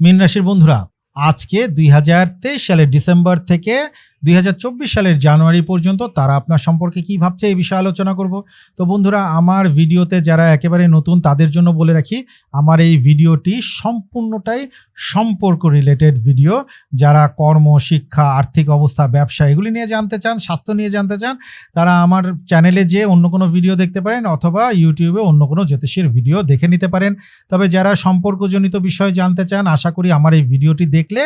মীন রাশির বন্ধুরা আজকে দুই হাজার তেইশ সালের ডিসেম্বর থেকে দুই হাজার চব্বিশ সালের জানুয়ারি পর্যন্ত তারা আপনার সম্পর্কে কি ভাবছে এই বিষয়ে আলোচনা করব। তো বন্ধুরা, আমার ভিডিওতে যারা একেবারে নতুন তাদের জন্য বলে রাখি, আমার এই ভিডিওটি সম্পূর্ণটাই সম্পর্ক রিলেটেড ভিডিও যারা কর্ম, শিক্ষা, আর্থিক অবস্থা, ব্যবসা, এগুলি নিয়ে জানতে চান, স্বাস্থ্য নিয়ে জানতে চান, তারা আমার চ্যানেলে যে অন্য কোনো ভিডিও দেখতে পারেন অথবা ইউটিউবে অন্য কোনো জ্যোতিষীর ভিডিও দেখে নিতে পারেন। তবে যারা সম্পর্কজনিত বিষয় জানতে চান, আশা করি আমার এই ভিডিওটি দেখলে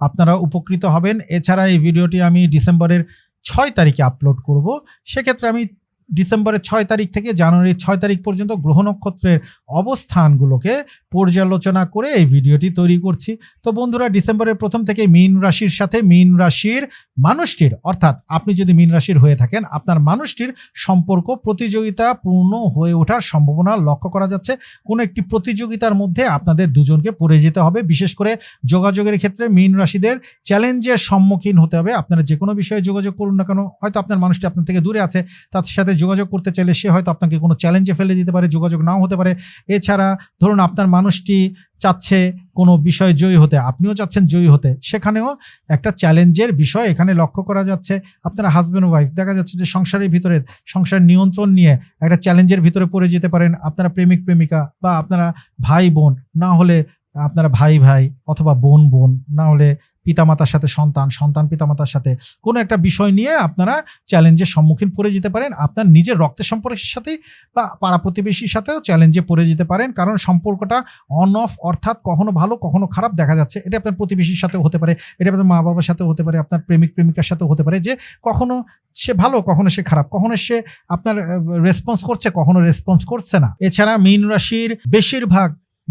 আপনারা উপকৃত হবেন। এছাড়া এই ভিডিওটি আমি ডিসেম্বরের ছয় তারিখে আপলোড করব। সেক্ষেত্রে আমি ডিসেম্বরের ছয় তারিখ থেকে জানুয়ারির ছয় তারিখ পর্যন্ত গ্রহ নক্ষত্রের অবস্থানগুলোকে পর্যালোচনা করে এই ভিডিওটি তৈরি করছি। তো বন্ধুরা, ডিসেম্বরের প্রথম থেকে মীন রাশির সাথে মীন রাশির মানুষটির, অর্থাৎ আপনি যদি মীন রাশির হয়ে থাকেন, আপনার মানুষটির সম্পর্ক প্রতিযোগিতাপূর্ণ হয়ে ওঠার সম্ভাবনা লক্ষ্য করা যাচ্ছে। কোনো একটি প্রতিযোগিতার মধ্যে আপনাদের দুজনকে পড়ে যেতে হবে। বিশেষ করে যোগাযোগের ক্ষেত্রে মীন রাশিদের চ্যালেঞ্জের সম্মুখীন হতে হবে। আপনারা যে কোনো বিষয়ে যোগাযোগ করুন না কেন, হয়তো আপনার মানুষটি আপনার থেকে দূরে আছে, তার সাথে যোগাযোগ করতে চাইলে সে হয়তো আপনাকে কোনো চ্যালেঞ্জে ফেলে দিতে পারে, যোগাযোগ নাও হতে পারে। এছাড়া ধরুন আপনার মানুষটি চাচ্ছে কোনো বিষয়ে জয়ী হতে, আপনিও চাচ্ছেন জয়ী হতে, সেখানেও একটা চ্যালেঞ্জের বিষয় এখানে লক্ষ্য করা যাচ্ছে। আপনারা হাজব্যান্ড ওয়াইফ দেখা যাচ্ছে যে সংসারের ভিতরে, সংসার নিয়ন্ত্রণ নিয়ে একটা চ্যালেঞ্জের ভিতরে পড়ে যেতে পারেন। আপনারা প্রেমিক, প্রেমিকা বা আপনারা ভাই, বোন, না হলে আপনারা ভাই ভাই অথবা বোন বোন, না হলে পিতামাতার সাথে সন্তান সন্তান পিতামাতার সাথে কোনো একটা বিষয় নিয়ে আপনারা চ্যালেঞ্জের সম্মুখীন পড়ে যেতে পারেন। আপনার নিজের রক্তের সম্পর্কের সাথেই বা পাড়া প্রতিবেশীর সাথেও চ্যালেঞ্জে পড়ে যেতে পারেন। কারণ সম্পর্কটা অন অফ অর্থাৎ কখনো ভালো, কখনো খারাপ দেখা যাচ্ছে। এটা আপনার প্রতিবেশীর সাথেও হতে পারে। এটা আপনার মা বাবার সাথেও হতে পারে। আপনার প্রেমিক, প্রেমিকার সাথেও হতে পারে যে কখনো সে ভালো, কখনো সে খারাপ, কখনো সে আপনার রেসপন্স করছে, কখনো রেসপন্স করছে না। এছাড়া মীন রাশির বেশিরভাগ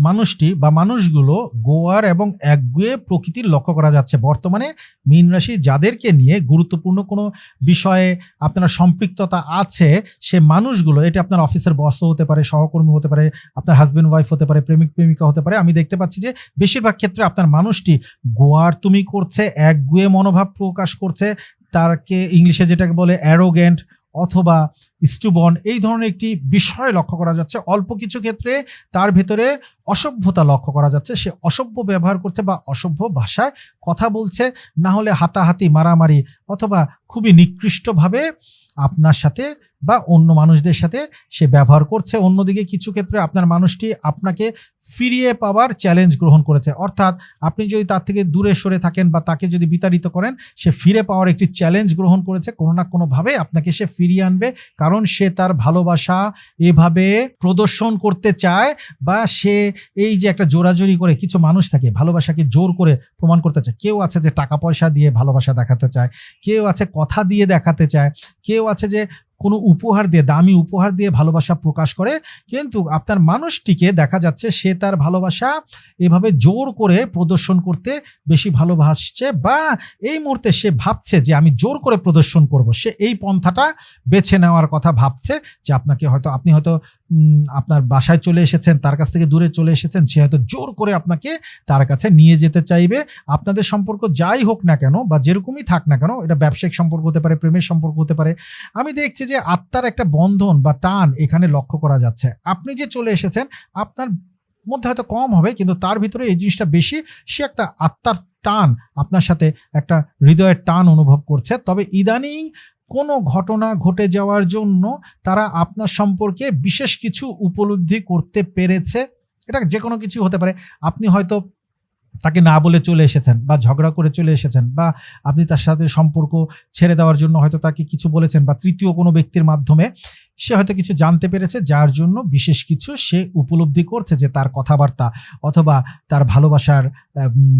মানুষটি বা মানুষগুলো গোয়ার এবং একগুয়ে প্রকৃতির লক্ষ্য করা যাচ্ছে। বর্তমানে মীন রাশি যাদেরকে নিয়ে গুরুত্বপূর্ণ কোনো বিষয়ে আপনার সম্পৃক্ততা আছে, সে মানুষগুলো, এটা আপনার অফিসের বসও হতে পারে, সহকর্মী হতে পারে, আপনার হাজব্যান্ড ওয়াইফ হতে পারে, প্রেমিক, প্রেমিকা হতে পারে। আমি দেখতে পাচ্ছি যে বেশিরভাগ ক্ষেত্রে আপনার মানুষটি গোয়ার তুমি করছে, একগুয়ে মনোভাব প্রকাশ করছে, তারকে ইংলিশে যেটাকে বলে অ্যারোগেন্ট অথবা স্টুবন এই ধরনের একটি বিষয় লক্ষ্য করা যাচ্ছে। অল্প কিছু ক্ষেত্রে তার ভেতরে অসভ্যতা লক্ষ্য করা যাচ্ছে। সে অসভ্য ব্যবহার করছে বা অসভ্য ভাষায় কথা বলছে। না হলে হাতাহাতি, মারামারি অথবা খুবই নিকৃষ্টভাবে আপনার সাথে বা অন্য মানুষদের সাথে সে ব্যবহার করছে। অন্যদিকে কিছু ক্ষেত্রে আপনার মানুষটি আপনাকে ফিরিয়ে পাওয়ার চ্যালেঞ্জ গ্রহণ করেছে। অর্থাৎ আপনি যদি তার থেকে দূরে সরে থাকেন বা তাকে যদি বিতাড়িত করেন, সে ফিরে পাওয়ার একটি চ্যালেঞ্জ গ্রহণ করেছে। কোনো না কোনোভাবে আপনাকে সে ফিরিয়ে আনবে, কারণ সে তার ভালোবাসা এভাবে প্রদর্শন করতে চায় বা সে এই যে একটা জোরাজোরি করে কিছু মানুষ থাকে, ভালোবাসাকে জোর করে প্রমাণ করতে চায়। কেউ আছে যে টাকা পয়সা দিয়ে ভালোবাসা দেখাতে চায়, কেউ আছে কথা দিয়ে দেখাতে চায়, কেউ আছে যে কোনো উপহার দিয়ে, দামি উপহার দিয়ে ভালোবাসা প্রকাশ করে। কিন্তু আপনার মানুষটিকে দেখা যাচ্ছে সে তার ভালোবাসা এভাবে জোর করে প্রদর্শন করতে বেশি ভালোবাসছে বা এই মুহূর্তে সে ভাবছে যে আমি জোর করে প্রদর্শন করব। সে এই পন্থাটা বেছে নেওয়ার কথা ভাবছে যে আপনাকে হয়তো, আপনি হয়তো আপনার বাসায় চলে এসেছেন, তার কাছ থেকে দূরে চলে এসেছেন, সে হয়তো জোর করে আপনাকে তার কাছে নিয়ে যেতে চাইবে। আপনাদের সম্পর্ক যাই হোক না কেন বা যেরকমই থাক না কেন, এটা ব্যবসায়িক সম্পর্ক হতে পারে, প্রেমের সম্পর্ক হতে পারে। আমি দেখছি যে আত্মার একটা বন্ধন বা টান এখানে লক্ষ্য করা যাচ্ছে। আপনি যে চলে এসেছেন, আপনার মধ্যে হয়তো কম হবে, কিন্তু তার ভিতরে এই জিনিসটা বেশি, সে একটা আত্মার টান আপনার সাথে একটা হৃদয়ের টান অনুভব করছে। তবে ইদানিং কোনো ঘটনা ঘটে যাওয়ার জন্য তারা আপনার সম্পর্কে বিশেষ কিছু উপলব্ধি করতে পেরেছে। এটা যে কোনো কিছু হতে পারে। আপনি হয়তো তাকে না বলে চলে এসেছেন বা ঝগড়া করে চলে এসেছেন বা আপনি তার সাথে সম্পর্ক ছেড়ে দেওয়ার জন্য হয়তো তাকে কিছু বলেছেন বা তৃতীয় কোনো ব্যক্তির মাধ্যমে সে হয়তো কিছু জানতে পেরেছে, যার জন্য বিশেষ কিছু সে উপলব্ধি করছে যে তার কথাবার্তা অথবা তার ভালোবাসার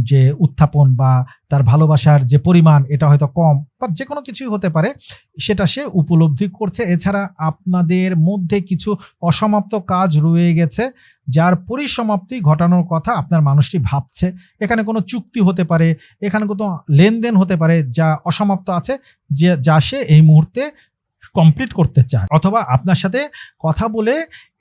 যে উত্থাপন বা তার ভালোবাসার যে পরিমাণ, এটা হয়তো কম বা যে কোনো কিছুই হতে পারে, সেটা সে উপলব্ধি করছে। এছাড়া আপনাদের মধ্যে কিছু অসমাপ্ত কাজ রয়ে গেছে, যার পরিসমাপ্তি ঘটানোর কথা আপনার মানুষটি ভাবছে। এখানে কোনো চুক্তি হতে পারে, এখানে কোনো লেনদেন হতে পারে, যা অসমাপ্ত আছে, যে, যা সে এই মুহূর্তে কমপ্লিট করতে চায়, অথবা আপনার সাথে কথা বলে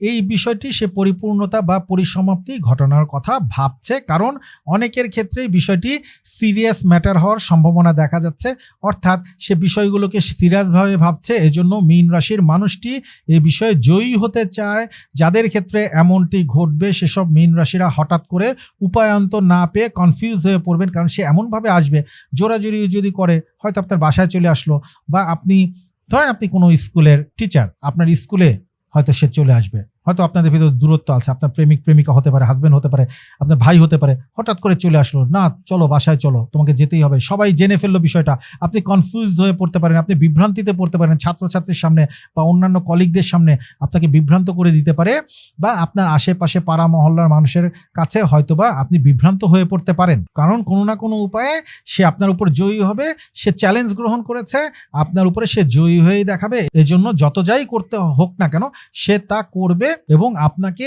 এই বিষয়টি সে পরিপূর্ণতা বা পরিসমাপ্তি ঘটনার কথা ভাবছে। কারণ অনেকের ক্ষেত্রে বিষয়টি সিরিয়াস ম্যাটার হওয়ার সম্ভাবনা দেখা যাচ্ছে, অর্থাৎ সে বিষয়গুলোকে সিরিয়াসভাবে ভাবছে, এজন্য মীন রাশির মানুষটি এ বিষয়ে জয়ী হতে চায়। যাদের ক্ষেত্রে এমনটি ঘটবে, সেসব মীন রাশিরা হঠাৎ করে উপায়ন্তর না পেয়ে কনফিউজ হয়ে পড়বেন, কারণ সে এমনভাবে আসবে, জোরাজুরি যদি করে, হয়তো আপনার বাসায় চলে আসলো, বা আপনি ধরেন আপনি কোনো স্কুলের টিচার আপনার স্কুলে হয়তো সে চলে আসবে। হয়তো আপনাদের ভিতরে দূরত্ব আছে, আপনার প্রেমিক, প্রেমিকা হতে পারে হাজবেন্ড হতে পারে, আপনার ভাই হতে পারে, হঠাৎ করে চলে আসলো, না, চলো, বাসায় চলো, তোমাকে যেতেই হবে। সবাই জেনে ফেলল বিষয়টা। আপনি কনফিউজ হয়ে পড়তে পারেন, আপনি বিভ্রান্তিতে পড়তে পারেন ছাত্রছাত্রীর সামনে বা অন্যান্য কলিগদের সামনে। আপনাকে বিভ্রান্ত করে দিতে পারে বা আপনার আশেপাশে পাড়া মহল্লার মানুষের কাছে হয়তোবা আপনি বিভ্রান্ত হয়ে পড়তে পারেন। কারণ কোনো না কোনো উপায়ে সে আপনার উপর জয়ী হবে, সে চ্যালেঞ্জ গ্রহণ করেছে, আপনার উপরে সে জয়ী হয়েই দেখাবে। এজন্য যত যাই করতে হোক না কেন, সে তা করবে এবং আপনাকে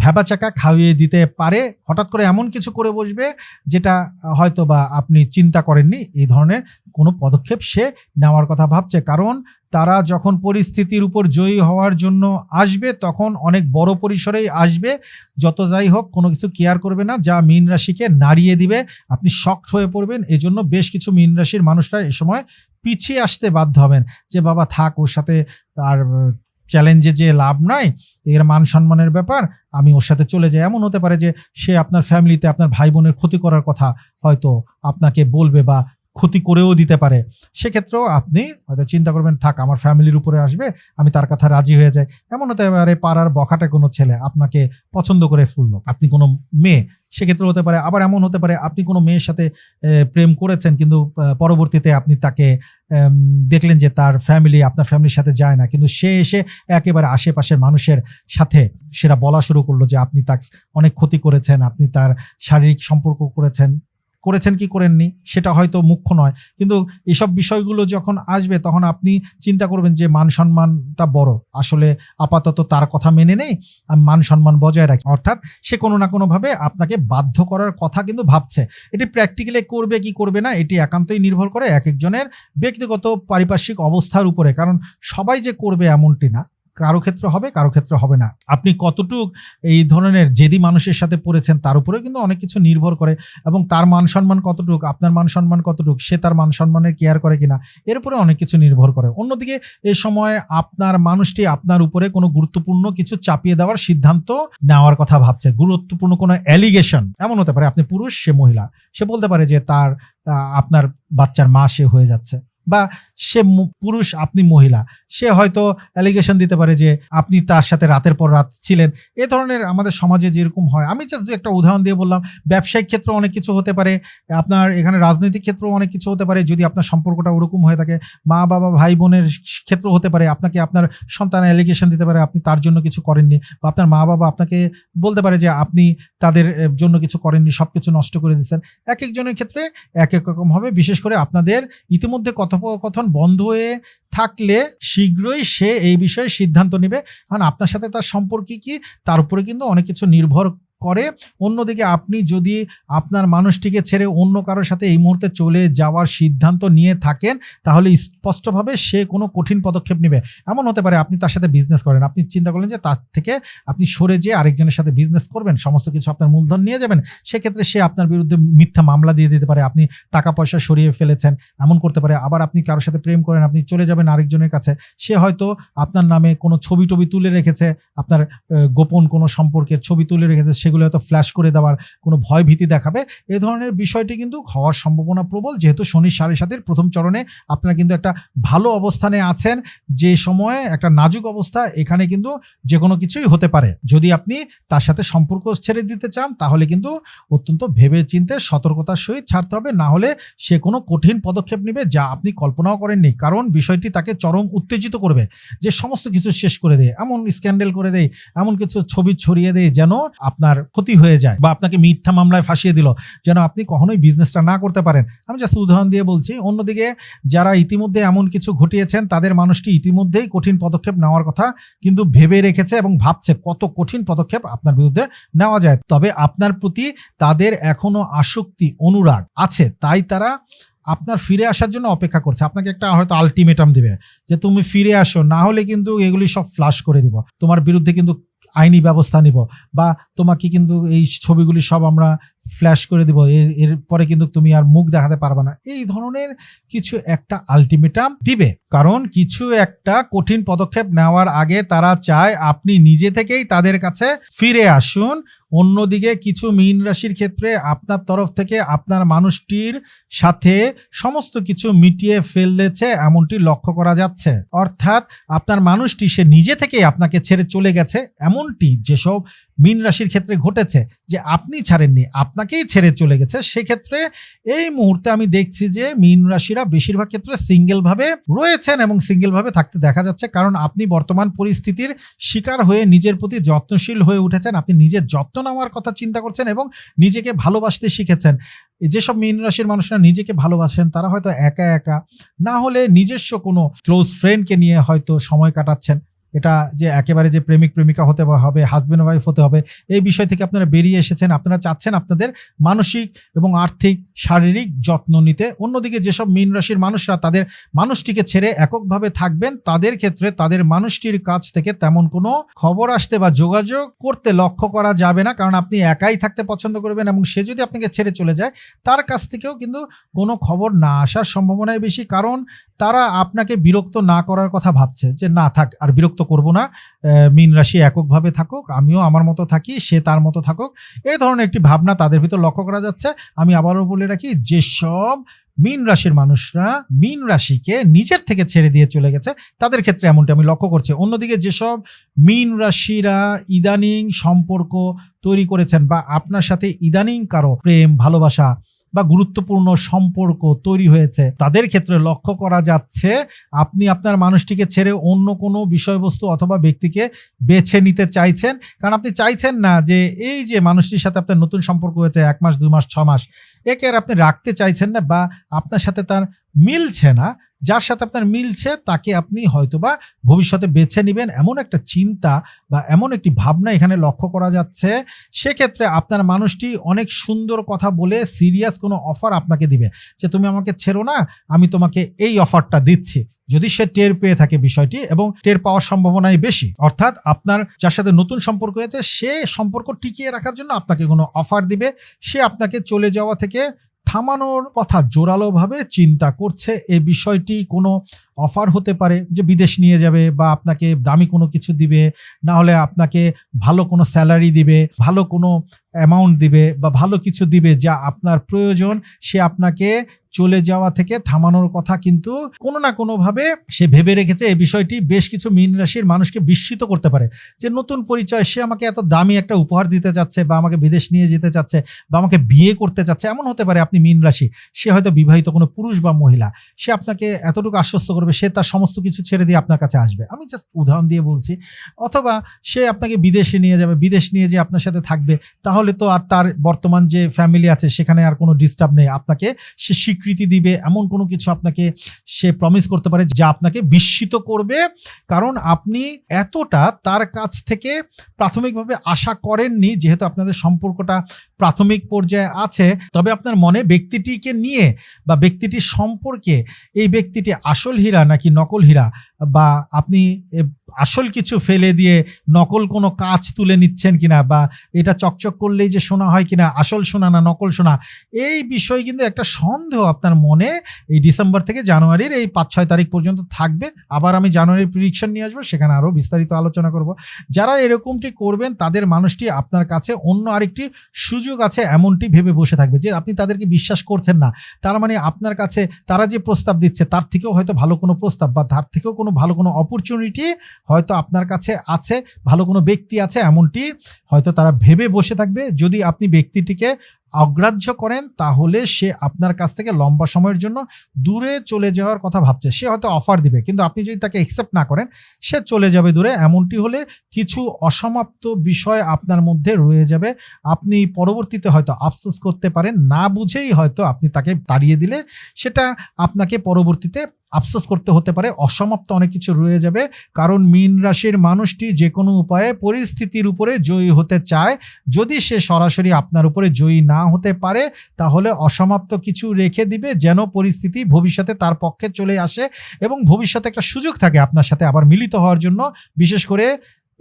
ভ্যাবা চাকা খাইয়ে দিতে পারে। হঠাৎ করে এমন কিছু করে বসবে যেটা হয়তো বা আপনি চিন্তা করেননি, এই ধরনের কোনো পদক্ষেপ সে নেওয়ার কথা ভাবছে। কারণ তারা যখন পরিস্থিতির উপর জয়ী হওয়ার জন্য আসবে, তখন অনেক বড় পরিসরেই আসবে। যত যাই হোক, কোনো কিছু কেয়ার করবে না, যা মীন রাশিকে নাড়িয়ে দিবে। আপনি শক্ট হয়ে পড়বেন, এজন্য বেশ কিছু মীন রাশির মানুষরা এ সময় পিছিয়ে আসতে বাধ্য হবেন যে, বাবা, থাক, ওর সাথে আর চ্যালেঞ্জে যে লাভ নাই, এর মান সম্মানের ব্যাপার, আমি ওর সাথে চলে যাই। এমন হতে পারে যে সে আপনার ফ্যামিলিতে আপনার ভাই বোনের ক্ষতি করার কথা হয়তো আপনাকে বলবে বা ক্ষতি করেও দিতে পারে। সেক্ষেত্রেও আপনি হয়তো চিন্তা করবেন, থাক, আমার ফ্যামিলির উপরে আসবে, আমি তার কথা রাজি হয়ে যাই। এমন হতে পারে পাড়ার বখাটে কোনো ছেলে আপনাকে পছন্দ করে ফুললো। আপনি কোনো মেয়ে সেক্ষেত্রে হতে পারে। আবার এমন হতে পারে, আপনি কোনো মেয়ের সাথে প্রেম করেছেন, কিন্তু পরবর্তীতে আপনি তাকে দেখলেন যে তার ফ্যামিলি, আপনার ফ্যামিলির সাথে যায় না। কিন্তু সে এসে একেবারে আশেপাশের মানুষের সাথে সেটা বলা শুরু করল যে আপনি তাকে অনেক ক্ষতি করেছেন, আপনি তার শারীরিক সম্পর্ক করেছেন। করেছেন কি করেননি, সেটা হয়তো মুখ্য নয়। কিন্তু এসব বিষয়গুলো যখন আসবে, তখন আপনি চিন্তা করবেন যে মান সম্মানটা বড়। আসলে আপাতত তার কথা মেনে নেই আমি মান সম্মান বজায় রাখি। অর্থাৎ সে কোনো না কোনোভাবে আপনাকে বাধ্য করার কথা কিন্তু ভাবছে। এটি প্র্যাকটিক্যালি করবে কি করবে না, এটি একান্তই নির্ভর করে এক একজনের ব্যক্তিগত, পারিপার্শ্বিক অবস্থার উপরে। কারণ সবাই যে করবে এমনটি না কারও ক্ষেত্রে হবে, কারও ক্ষেত্রে হবে না। আপনি কতটুক এই ধরনের জেদি মানুষের সাথে পড়েছেন তার উপরে কিন্তু অনেক কিছু নির্ভর করে এবং তার মান সম্মান কতটুক, আপনার মান সম্মান কতটুক, সে তার মান সম্মানের কেয়ার করে কিনা, এর উপরে অনেক কিছু নির্ভর করে। অন্যদিকে এ সময় আপনার মানুষটি আপনার উপরে কোনো গুরুত্বপূর্ণ কিছু চাপিয়ে দেওয়ার সিদ্ধান্ত নেওয়ার কথা ভাবছে। গুরুত্বপূর্ণ কোনো অ্যালিগেশন এমন হতে পারে আপনি পুরুষ, সে মহিলা, সে বলতে পারে যে তার আপনার বাচ্চার মা সে হয়ে যাচ্ছে। বা সে পুরুষ, আপনি মহিলা, সে হয়তো অ্যালিগেশন দিতে পারে যে আপনি তার সাথে রাতের পর রাত ছিলেন। এ ধরনের আমাদের সমাজে যেরকম হয়, আমি জাস্ট একটা উদাহরণ দিয়ে বললাম। ব্যবসায়িক ক্ষেত্রে অনেক কিছু হতে পারে, আপনার এখানে রাজনৈতিক ক্ষেত্রেও অনেক কিছু হতে পারে, যদি আপনার সম্পর্কটা ওরকম হয়ে থাকে, মা, বাবা, ভাই, বোনের ক্ষেত্র হতে পারে, আপনাকে আপনার সন্তান অ্যালিগেশন দিতে পারে, আপনি তার জন্য কিছু করেননি, বা আপনার মা, বাবা আপনাকে বলতে পারে যে আপনি তাদের জন্য কিছু করেননি সব কিছু নষ্ট করে দিচ্ছেন এক একজনের ক্ষেত্রে এক এক রকম হবে, বিশেষ করে আপনাদের ইতিমধ্যে কথোপকথন বন্ধ হয়ে থাকলে শীঘ্রই সে এই বিষয়ে সিদ্ধান্ত নেবে। কারণ আপনার সাথে তার সম্পর্কে কি, তার উপরে কিন্তু অনেক কিছু নির্ভর করে। অন্যদিকে আপনি যদি আপনার মানুষটিকে ছেড়ে অন্য কারোর সাথে এই মুহূর্তে চলে যাওয়ার সিদ্ধান্ত নিয়ে থাকেন, তাহলে স্পষ্টভাবে সে কোনো কঠিন পদক্ষেপ নেবে। এমন হতে পারে আপনি তার সাথে বিজনেস করেন। আপনি চিন্তা করলেন যে তার থেকে আপনি সরে যেয়ে আরেকজনের সাথে বিজনেস করবেন, সমস্ত কিছু আপনার মূলধন নিয়ে যাবেন। সেক্ষেত্রে সে আপনার বিরুদ্ধে মিথ্যা মামলা দিয়ে দিতে পারে। আপনি টাকা পয়সা সরিয়ে ফেলেছেন, এমন করতে পারে। আবার আপনি কারোর সাথে প্রেম করেন, আপনি চলে যাবেন আরেকজনের কাছে। সে হয়তো আপনার নামে কোনো ছবি টবি তুলে রেখেছে, আপনার গোপন কোনো সম্পর্কের ছবি তুলে রেখেছে সে সেগুলো হয়তো ফ্ল্যাশ করে দেওয়ার কোনো ভয় ভীতি দেখাবে। এ ধরনের বিষয়টি কিন্তু হওয়ার সম্ভাবনা প্রবল। যেহেতু শনি সাড়ে সাতের প্রথম চরণে আপনারা কিন্তু একটা ভালো অবস্থানে আছেন, যে সময়ে একটা নাজুক অবস্থা, এখানে কিন্তু যে কোনো কিছুই হতে পারে। যদি আপনি তার সাথে সম্পর্ক ছেড়ে দিতে চান, তাহলে কিন্তু অত্যন্ত ভেবে চিনতে সতর্কতার সহিত ছাড়তে হবে। না হলে সে কোনো কঠিন পদক্ষেপ নেবে যা আপনি কল্পনাও করেননি। কারণ বিষয়টি তাকে চরম উত্তেজিত করবে, যে সমস্ত কিছু শেষ করে দেয়, এমন স্ক্যান্ডেল করে দেয়, এমন কিছু ছবি ছড়িয়ে দেয় যেন আপনার ক্ষতি হয়ে যায় বা আপনাকে মিথ্যা মামলায় ফাঁসিয়ে দিল, যেন আপনি কখনোই বিজনেসটা না করতে পারেন। আমি জাস্ট উদাহরণ দিয়ে বলছি, অন্যদিকে যারা ইতিমধ্যে এমন কিছু ঘটিয়েছেন, তাদের মানুষটি ইতিমধ্যেই কঠিন পদক্ষেপ নেওয়ার কথা কিন্তু ভেবে রেখেছে এবং ভাবছে কত কঠিন পদক্ষেপ আপনার বিরুদ্ধে নেওয়া যায়। তবে আপনার প্রতি তাদের এখনও আসক্তি, অনুরাগ আছে, তাই তারা আপনার ফিরে আসার জন্য অপেক্ষা করছে। আপনাকে একটা হয়তো আলটিমেটাম দেবে যে, তুমি ফিরে আসো, না হলে কিন্তু এগুলি সব ফ্লাশ করে দিব। তোমার বিরুদ্ধে কিন্তু আইনি ব্যবস্থা নিব বা তোমাকে কিন্তু এই ছবিগুলি সব আমরা ফ্ল্যাশ করে দিব, এর এরপরে কিন্তু তুমি আর মুখ দেখাতে পারবে না। এই ধরনের কিছু একটা আলটিমেটাম দিবে। কারণ কিছু একটা কঠিন পদক্ষেপ নেওয়ার আগে তারা চায় আপনি নিজে থেকেই তাদের কাছে ফিরে আসুন। অন্যদিকে কিছু মীন রাশির ক্ষেত্রে আপনার তরফ থেকে আপনার মানুষটির সাথে সমস্ত কিছু মিটিয়ে ফেলেছে এমনটি লক্ষ্য করা যাচ্ছে। অর্থাৎ আপনার মানুষটি সে নিজে থেকেই আপনাকে ছেড়ে চলে গেছে। এমনটি যেসব মীন রাশির ক্ষেত্রে ঘটেছে যে আপনি ছাড়েননি, আপনাকেই ছেড়ে চলে গেছে। সেক্ষেত্রে এই মুহূর্তে আমি দেখছি যে মীন রাশিরা বেশিরভাগ ক্ষেত্রে সিঙ্গেলভাবে রয়েছেন এবং সিঙ্গেলভাবে থাকতে দেখা যাচ্ছে। কারণ আপনি বর্তমান পরিস্থিতির শিকার হয়ে নিজের প্রতি যত্নশীল হয়ে উঠেছেন, আপনি নিজের যত্ন নেওয়ার কথা চিন্তা করছেন এবং নিজেকে ভালোবাসতে শিখেছেন। যেসব মীন রাশির মানুষরা নিজেকে ভালোবাসেন, তারা হয়তো একা একা, না হলে নিজস্ব কোনো ক্লোজ ফ্রেন্ডকে নিয়ে হয়তো সময় কাটাচ্ছেন। এটা যে একেবারে যে প্রেমিক, প্রেমিকা হতে হবে হাজব্যান্ড ওয়াইফ হতে হবে, এই বিষয় থেকে আপনারা বেরিয়ে এসেছেন। আপনারা চাচ্ছেন আপনাদের মানসিক এবং আর্থিক, শারীরিক যত্ন নিতে। অন্যদিকে যেসব মীন রাশির মানুষরা তাদের মানুষটিকে ছেড়ে এককভাবে থাকবেন, তাদের ক্ষেত্রে তাদের মানুষটির কাছ থেকে তেমন কোনো খবর আসতে বা যোগাযোগ করতে লক্ষ্য করা যাবে না। কারণ আপনি একাই থাকতে পছন্দ করবেন এবং সে যদি আপনাকে ছেড়ে চলে যায়, তার কাছ থেকেও কিন্তু কোনো খবর না আসার সম্ভাবনাই বেশি। কারণ তারা আপনাকে বিরক্ত না করার কথা ভাবছে যে, না থাক, আর বিরক্ত করব না। মীন রাশি এককভাবে থাকুক, আমিও আমার মতো থাকি, সে তার মতো থাকুক। এই ধরনের একটি ভাবনা তাদের ভিতর লক্ষ্য করা যাচ্ছে। আমি আবারও বলে রাখি যেসব মীন রাশির মানুষরা মীন রাশিকে নিজের থেকে ছেড়ে দিয়ে চলে গেছে। তাদের ক্ষেত্রে এমনটি আমি লক্ষ্য করছি। অন্যদিকে যেসব মীন রাশিরা ইদানিং সম্পর্ক তৈরি করেছেন বা আপনার সাথে ইদানিং কারও প্রেম, ভালোবাসা বা গুরুত্বপূর্ণ সম্পর্ক তৈরি হয়েছে, তাদের ক্ষেত্রে লক্ষ্য করা যাচ্ছে আপনি আপনার মানুষটিকে ছেড়ে অন্য কোনো বিষয়বস্তু অথবা ব্যক্তিকে বেছে নিতে চাইছেন। কারণ আপনি চাইছেন না যে এই যে মানুষটির সাথে আপনার নতুন সম্পর্ক হয়েছে, এক মাস দু মাস, ছ মাস, একে আর আপনি রাখতে চাইছেন না বা আপনার সাথে তার মিলছে না। যার সাথে আপনার মিলছে, তাকে আপনি হয়তোবা ভবিষ্যতে বেছে নেবেন। এমন একটা চিন্তা বা এমন একটি ভাবনা এখানে লক্ষ্য করা যাচ্ছে। সেক্ষেত্রে আপনার মানুষটি অনেক সুন্দর কথা বলে সিরিয়াস কোনো অফার আপনাকে দিবে যে, তুমি আমাকে ছেড়ো না, আমি তোমাকে এই অফারটা দিচ্ছি। যদি সে টের পেয়ে থাকে বিষয়টি এবং টের পাওয়ার সম্ভাবনাই বেশি, অর্থাৎ আপনার যার সাথে নতুন সম্পর্ক হয়েছে, সে সম্পর্ক টিকিয়ে রাখার জন্য আপনাকে কোনো অফার দিবে। সে আপনাকে চলে যাওয়া থেকে থামানোর কথা জোরালোভাবে চিন্তা করছে, এ বিষয়টি কোনো অফার হতে পারে যে বিদেশ নিয়ে যাবে বা আপনাকে দামি কোনো কিছু দিবে, না হলে আপনাকে ভালো কোনো স্যালারি দিবে, ভালো কোনো অ্যামাউন্ট দিবে বা ভালো কিছু দিবে যা আপনার প্রয়োজন, সে আপনাকে চলে যাওয়া থেকে থামানোর কথা কিন্তু কোনো না কোনোভাবে সে ভেবে রেখেছে। এই বিষয়টি বেশ কিছু মীন রাশির মানুষকে বিস্মিত করতে পারে যে নতুন পরিচয়, সে আমাকে এত দামি একটা উপহার দিতে চাচ্ছে বা আমাকে বিদেশ নিয়ে যেতে চাচ্ছে বা আমাকে বিয়ে করতে চাচ্ছে, এমন হতে পারে আপনি মীন রাশি। সে হয়তো বিবাহিত কোনো পুরুষ বা মহিলা। সে আপনাকে এতটুকু আশ্বস্ত করবে, সে তার সমস্ত কিছু ছেড়ে দিয়ে আপনার কাছে আসবে। আমি জাস্ট উদাহরণ দিয়ে বলছি, অথবা সে আপনাকে বিদেশে নিয়ে যাবে, বিদেশ নিয়ে যে আপনার সাথে থাকবে, তাহলে তো আর তার বর্তমান যে ফ্যামিলি আছে, সেখানে আর কোনো ডিস্টার্ব নেই। আপনাকে সে স্বীকৃতি দিবে, এমন কোনো কিছু আপনাকে সে প্রমিস করতে পারে যা আপনাকে বিস্মিত করবে। কারণ আপনি এতটা তার কাছ থেকে প্রাথমিকভাবে আশা করেননি, যেহেতু আপনাদের সম্পর্কটা প্রাথমিক পর্যায়ে আছে, তবে আপনার মনে ব্যক্তিটিকে নিয়ে বা ব্যক্তিটির সম্পর্কে এই ব্যক্তিটি আসল হীরা নাকি নকল হীরা? বা আপনি আসল কিছু ফেলে দিয়ে নকল কোনো কাজ তুলে নিচ্ছেন কিনা? বা এটা চকচক করলেই যে শোনা হয় কিনা? আসল শোনা না নকল শোনা এই বিষয়ে কিন্তু একটা সন্দেহ আপনার মনে এই ডিসেম্বর থেকে জানুয়ারির এই পাঁচ ছয় তারিখ পর্যন্ত থাকবে। আবার আমি জানুয়ারির প্রিডিকশন নিয়ে আসব, সেখানে আরও বিস্তারিত আলোচনা করব। যারা এরকমটি করবেন, তাদের মানুষটি আপনার কাছে অন্য আরেকটি সুযোগ আছে এমনটি ভেবে বসে থাকবে যে আপনি তাদেরকে বিশ্বাস করছেন না। তার মানে আপনার কাছে তারা যে প্রস্তাব দিচ্ছে তার থেকেও হয়তো ভালো কোনো প্রস্তাব বা তার থেকেও কোনো ভালো কোনো অপরচুনিটি হয়তো আপনার কাছে আছে, ভালো কোনো ব্যক্তি আছে এমনটি হয়তো তারা ভেবে বসে থাকবে। যদি আপনি ব্যক্তিটিকে অগ্রাহ্য করেন, তাহলে সে আপনার কাছ থেকে লম্বা সময়ের জন্য দূরে চলে যাওয়ার কথা ভাবছে। সে হয়তো অফার দিবে, কিন্তু আপনি যদি তাকে একসেপ্ট না করেন, সে চলে যাবে দূরে। এমনটি হলে কিছু অসমাপ্ত বিষয় আপনার মধ্যে রয়ে যাবে। আপনি পরবর্তীতে হয়তো আফসোস করতে পারেন, না বুঝেই হয়তো আপনি তাকে তাড়িয়ে দিলে। সেটা আপনাকে পরবর্তীতে আফসোস করতে হতে পারে, অসমাপ্ত অনেক কিছু রয়ে যাবে। কারণ মীন রাশির মানুষটি যে কোনো উপায়ে পরিস্থিতির উপরে জয়ী হতে চায়। যদি সে সরাসরি আপনার উপরে জয়ী না হতে পারে, তাহলে অসমাপ্ত কিছু রেখে দিবে, যেন পরিস্থিতি ভবিষ্যতে তার পক্ষে চলে আসে এবং ভবিষ্যতে একটা সুযোগ থাকে আপনার সাথে আবার মিলিত হওয়ার জন্য। বিশেষ করে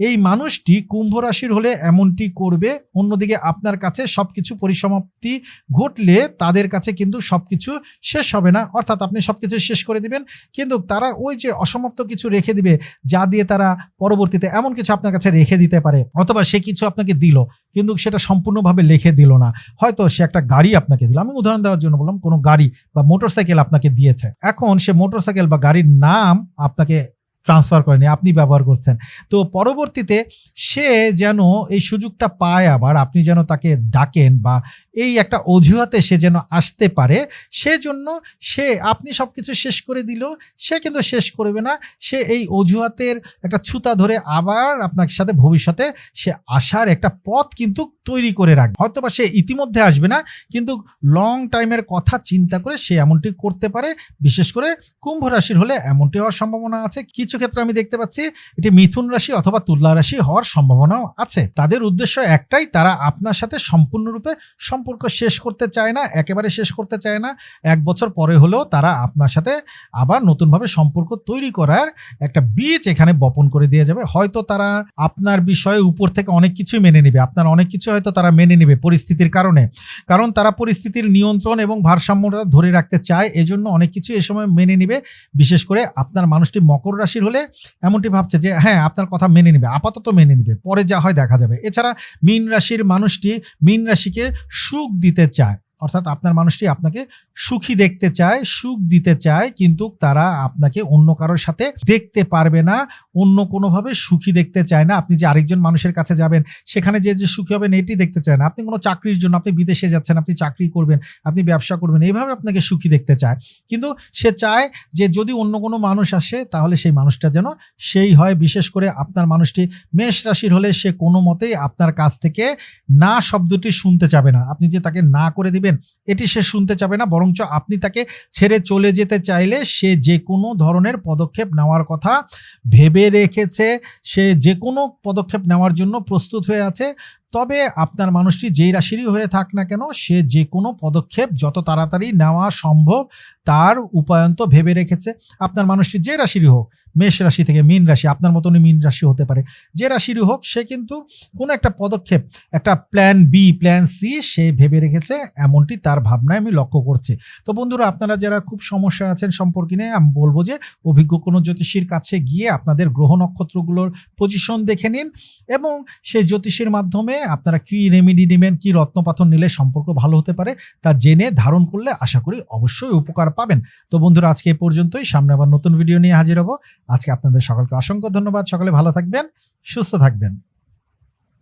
এই মানুষটি কুম্ভ রাশির হলে এমনটি করবে, অন্যদিকে আপনার কাছে সব কিছু পরিসমাপ্তি ঘটলে তাদের কাছে কিন্তু সব কিছু শেষ হবে না। অর্থাৎ আপনি সব কিছু শেষ করে দিবেন, কিন্তু তারা ওই যে অসমাপ্ত কিছু রেখে দিবে, যা দিয়ে তারা পরবর্তীতে এমন কিছু আপনার কাছে রেখে দিতে পারে, অথবা সে কিছু আপনাকে দিল, কিন্তু সেটা সম্পূর্ণভাবে লিখে দিল না। হয়তো সে একটা গাড়ি আপনাকে দিল। আমি উদাহরণ দেওয়ার জন্য বললাম, কোনো গাড়ি বা মোটরসাইকেল আপনাকে দিয়েছে। এখন সে মোটরসাইকেল বা গাড়ির নাম আপনাকে ট্রান্সফার করেনি, আপনি ব্যবহার করছেন। তো পরবর্তীতে সে যেন এই সুযোগটা পায় আবার, আপনি যেন তাকে ডাকেন বা এই একটা অজুহাতে সে যেন আসতে পারে, সেজন্য সে, আপনি সব কিছু শেষ করে দিল, সে কিন্তু শেষ করবে না, সে এই অজুহাতের একটা ছুতা ধরে আবার আপনার সাথে ভবিষ্যতে সে আসার একটা পথ কিন্তু তৈরি করে রাখবে। হয়তো বা সে ইতিমধ্যে আসবে না, কিন্তু লং টাইমের কথা চিন্তা করে সে এমনটি করতে পারে। বিশেষ করে কুম্ভ রাশির হলে এমনটি হওয়ার সম্ভাবনা আছে। কিছু ক্ষেত্রে আমি দেখতে পাচ্ছি এটি মিথুন রাশি অথবা তুলা রাশি হওয়ার সম্ভাবনাও আছে। তাদের উদ্দেশ্য একটাই, তারা আপনার সাথে সম্পূর্ণরূপে সম্পর্ক শেষ করতে চায় না, একেবারে শেষ করতে চায় না। এক বছর পরে হলেও তারা আপনার সাথে আবার নতুনভাবে সম্পর্ক তৈরি করার একটা বীজ এখানে বপন করে দিয়ে যাবে। হয়তো তারা আপনার বিষয়ে উপর থেকে অনেক কিছুই মেনে নেবে, আপনার অনেক কিছু হয়তো তারা মেনে নেবে পরিস্থিতির কারণে। কারণ তারা পরিস্থিতির নিয়ন্ত্রণ এবং ভারসাম্যটা ধরে রাখতে চায়, এজন্য অনেক কিছু এ সময় মেনে নেবে। বিশেষ করে আপনার মানুষটি মকর রাশির হলে এমনটি ভাবছে যে হ্যাঁ আপনার কথা মেনে নেবে, আপাতত মেনে নেবে, পরে যা হয় দেখা যাবে। এছাড়া মীন রাশির মানুষটি মীন রাশিকে সুখ দিতে চায়। অর্থাৎ আপনার মানুষটি আপনাকে সুখী দেখতে চায়, সুখ দিতে চায়, কিন্তু তারা আপনাকে অন্য কারোর সাথে দেখতে পারবে না, অন্য কোনোভাবে সুখী দেখতে চায় না। আপনি যে আরেকজন মানুষের কাছে যাবেন, সেখানে যে যে সুখী হবেন, এটি দেখতে চায় না। আপনি কোনো চাকরির জন্য, আপনি বিদেশে যাচ্ছেন, আপনি চাকরি করবেন, আপনি ব্যবসা করবেন, এইভাবে আপনাকে সুখী দেখতে চায়। কিন্তু সে চায় যে যদি অন্য কোনো মানুষ আসে, তাহলে সেই মানুষটা যেন সেই হয়। বিশেষ করে আপনার মানুষটি মেষ রাশির হলে সে কোনো মতেই আপনার কাছ থেকে না শব্দটি শুনতে চাবে না। আপনি যে তাকে না করে দিবেন এটি সে শুনতে চাবে না, বরঞ্চ আপনি তাকে ছেড়ে চলে যেতে চাইলে সে যে কোনো ধরনের পদক্ষেপ নেওয়ার কথা ভেবে রেখেছে। সে যে কোনো পদক্ষেপ নেওয়ার জন্য প্রস্তুত হয়ে আছে। তবে আপনার মানুষটি যেই রাশিরই হয়ে থাক না কেন, সে যে কোনো পদক্ষেপ যত তাড়াতাড়ি নেওয়া সম্ভব তার উপায়ন্ত ভেবে রেখেছে। আপনার মানুষটি যে রাশিরই হোক, মেষ রাশি থেকে মীন রাশি, আপনার মতনই মীন রাশি হতে পারে। যে রাশিরই হোক, সে কিন্তু কোনো একটা পদক্ষেপ, একটা প্ল্যান বি প্ল্যান সি সে ভেবে রেখেছে, এমনটি তার ভাবনায় আমি লক্ষ্য করছি। তো বন্ধুরা, আপনারা যারা খুব সমস্যা আছেন সম্পর্কে নিয়ে, আমি বলব যে অভিজ্ঞ কোনো জ্যোতিষীর কাছে গিয়ে আপনাদের গ্রহ নক্ষত্রগুলোর পজিশন দেখে নিন এবং সেই জ্যোতিষীর মাধ্যমে আপনারা কি রেমেডি নেবেন, কি রত্ন পাথর নিলে সম্পর্ক ভালো হতে পারে, তা জেনে ধারণ করলে আশা করি অবশ্যই উপকার পাবেন। তো বন্ধুরা, আজকে এই পর্যন্তই। সামনে আবার নতুন ভিডিও নিয়ে হাজির হব। আজকে আপনাদের সকলকে অসংখ্য ধন্যবাদ। সকলে ভালো থাকবেন, সুস্থ থাকবেন।